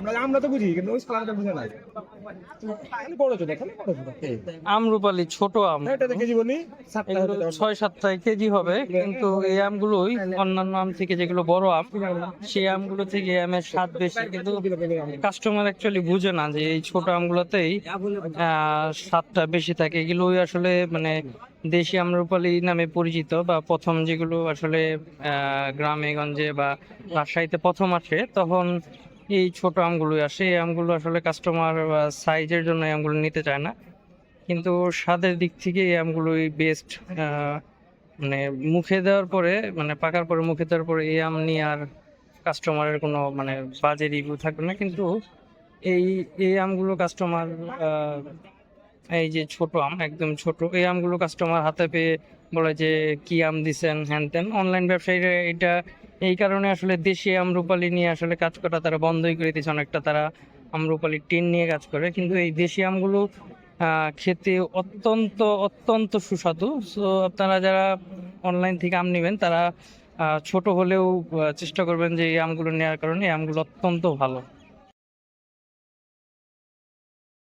আমরা আমরা তো বুঝি কিন্তু ওই বুঝে বড় ছোট বড় ছোট আমরুপালি ছোট আম। এটা সাতটা এগুলো ছয় সাতটায় কেজি হবে কিন্তু এই আমগুলোই অন্যান্য আম থেকে যেগুলো বড় আম সেই আমগুলো থেকে আমের স্বাদ বেশি কিন্তু কাস্টমার অ্যাকচুয়ালি বুঝে না যে এই ছোট আমগুলোতেই আহ, স্বাদটা বেশি থাকে। এগুলোই আসলে মানে দেশি আমরুপালি নামে পরিচিত বা প্রথম যেগুলো আসলে আহ, গ্রামে গঞ্জে বা রাজশাহীতে প্রথম আসে তখন এই ছোট আমগুলোই আসে এই আমগুলো আসলে কাস্টমার সাইজের জন্য এই আমগুলো নিতে চায় না। কিন্তু স্বাদের দিক থেকে এই আমগুলোই বেস্ট মানে মুখে দেওয়ার পরে মানে পাকার পরে মুখে দেওয়ার পরে এই আম নিয়ে আর কাস্টমারের কোনো মানে বাজে রিভিউ থাকবে না। কিন্তু এই এই আমগুলো কাস্টমার এই যে ছোট আম, একদম ছোট, এই আমগুলো কাস্টমার হাতে পেয়ে বলে যে, কি আম দিছেন? হ্যান ত্যান। অনলাইন ব্যবসায়ীরা এটা এই কারণে আসলে দেশে আমরুপালি নিয়ে আসলে কাজ করা তারা বন্ধই করে দিয়েছে। অনেকটা তারা আমরুপালি টিন নিয়ে কাজ করে। কিন্তু এই দেশি আমগুলো খেতে অত্যন্ত অত্যন্ত সুস্বাদু। সো, আপনারা যারা অনলাইন থেকে আম নেবেন, তারা ছোট হলেও চেষ্টা করবেন যে এই আমগুলো নেওয়ার কারণে। এই আমগুলো অত্যন্ত ভালো।